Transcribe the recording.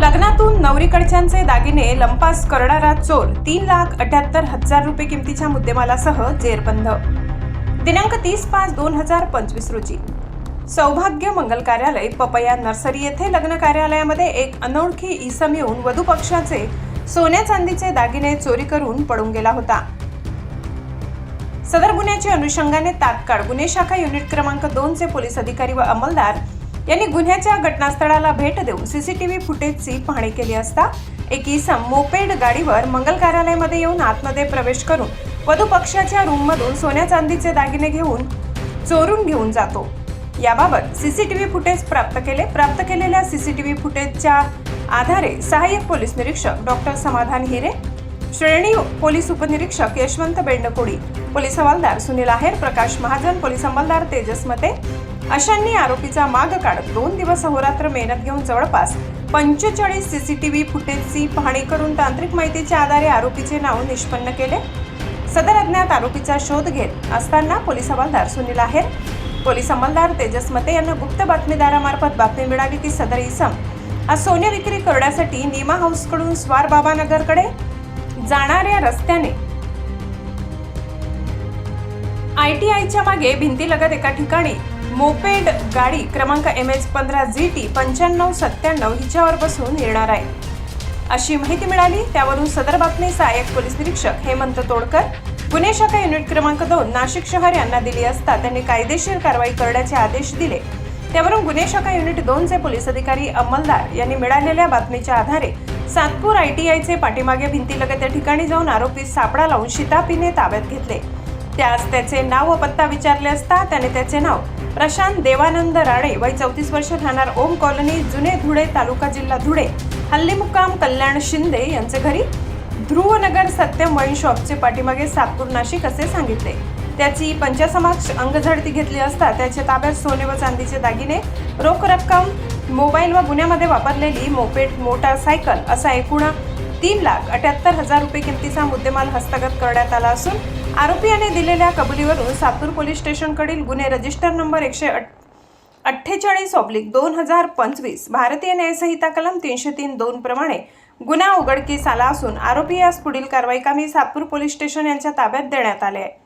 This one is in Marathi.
लग्नातून नवरीकडच्यांचे दागिने लंपास करणारा चोर तीन लाख अठ्याहत्तर हजार रुपये किमतीच्या मुद्देमालासह जेरबंद. दिनांक तीस पाच दोन हजार पंचवीस रोजी. सौभाग्य मंगल कार्यालय पपया नर्सरी येथे लग्न कार्यालयामध्ये एक अनोळखी इसम येऊन वधू पक्षाचे सोन्या चांदीचे दागिने चोरी करून पळून गेला होता. सदर गुन्ह्याच्या अनुषंगाने तात्काळ गुन्हे शाखा युनिट क्रमांक दोनचे पोलीस अधिकारी व अंमलदार यांनी गुन्ह्याच्या घटनास्थळाला भेट देऊन सीसीटीव्ही फुटेजची पाहणी केली असता एक इसम मोपेड गाडीवर मंगल कार्यालयामध्ये येऊन आतमध्ये प्रवेश करून वधू पक्षाच्या रूममधून सोन्या चांदीचे दागिने घेऊन चोरून घेऊन जातो. याबाबत सीसीटीव्ही फुटेज प्राप्त केले. प्राप्त केलेल्या सीसीटीव्ही फुटेजच्या आधारे सहाय्यक पोलीस निरीक्षक डॉक्टर समाधान हिरे श्रेणी पोलीस उपनिरीक्षक यशवंत बेंडकोडी पोलीस हवालदार सुनील आहेर प्रकाश महाजन पोलीस अंमलदार तेजस मते. अशांनी आरोपीचा माग काढत दोन दिवस अहोरात्र मेहनत घेऊन जवळपास पंचेचाळीस सीसीटीव्ही फुटेजची पाहणी करून तांत्रिक माहितीच्या आधारे आरोपीचे नाव निष्पन्न केले. सदर अज्ञात आरोपीचा शोध घेत असताना पोलीस हवालदार सुनील आहेर पोलीस अंमलदार तेजस मते यांना गुप्त बातमीदारामार्फत बातमी मिळाली की सदर इसम आज सोने विक्री करण्यासाठी नीमा हाऊसकडून स्वार बाबानगरकडे जाणाऱ्या रस्त्याने. आय टी आयच्या मागे भिंतीलगत एका ठिकाणी. मोपेड गाडी क्रमांक एम एच पंधरा झी टी पंच्याण्णव सत्त्याण्णव हिच्यावर बसून येणार आहे. अशी माहिती मिळाली त्यावरून सदर बातमी सहाय्यक पोलीस निरीक्षक हेमंत तोडकर गुन्हे शाखा युनिट क्रमांक दोन नाशिक शहर यांना दिली असता त्यांनी कायदेशीर कारवाई करण्याचे आदेश दिले. त्यावरून गुन्हे शाखा युनिट दोनचे पोलीस अधिकारी अंमलदार यांनी मिळालेल्या बातमीच्या आधारे सातपूर आय टी आयचे पाठीमागे भिंतीलगत या ठिकाणी जाऊन आरोपी सापळा लावून शितापीने ताब्यात घेतले. त्यास त्याचे नाव व पत्ता विचारले असता त्याने त्याचे नाव प्रशांत देवानंद राणे वय चौतीस वर्ष राहणार ओम कॉलनी जुने धुळे तालुका जिल्हा धुळे हल्ली मुक्काम कल्याण शिंदे यांचे घरी. ध्रुवनगर सत्यम वाईन शॉपचे पाठीमागे सातपूर नाशिक असे सांगितले. त्याची पंचासमाक्ष अंगझडती घेतली असता त्याच्या ताब्यात सोने व चांदीचे दागिने रोख रक्कम मोबाईल व गुन्ह्यामध्ये वापरलेली मोपेट मोटारसायकल असा एकूण तीन लाख अठ्याहत्तर हजार रुपये किमतीचा मुद्देमाल हस्तगत करण्यात आला असून आरोपी याने दिलेल्या कबुलीवरून सातूर पोलीस स्टेशनकडील गुन्हे रजिस्टर नंबर एकशे अठ्ठेचाळीस ऑब्लिक दोन हजार पंचवीस भारतीय न्यायसंहिता कलम तीनशे तीन दोन प्रमाणे गुन्हा उघडकीस आला असून आरोपी यास पुढील कारवाई कामी सातपूर पोलीस स्टेशन यांच्या ताब्यात देण्यात आले आहे.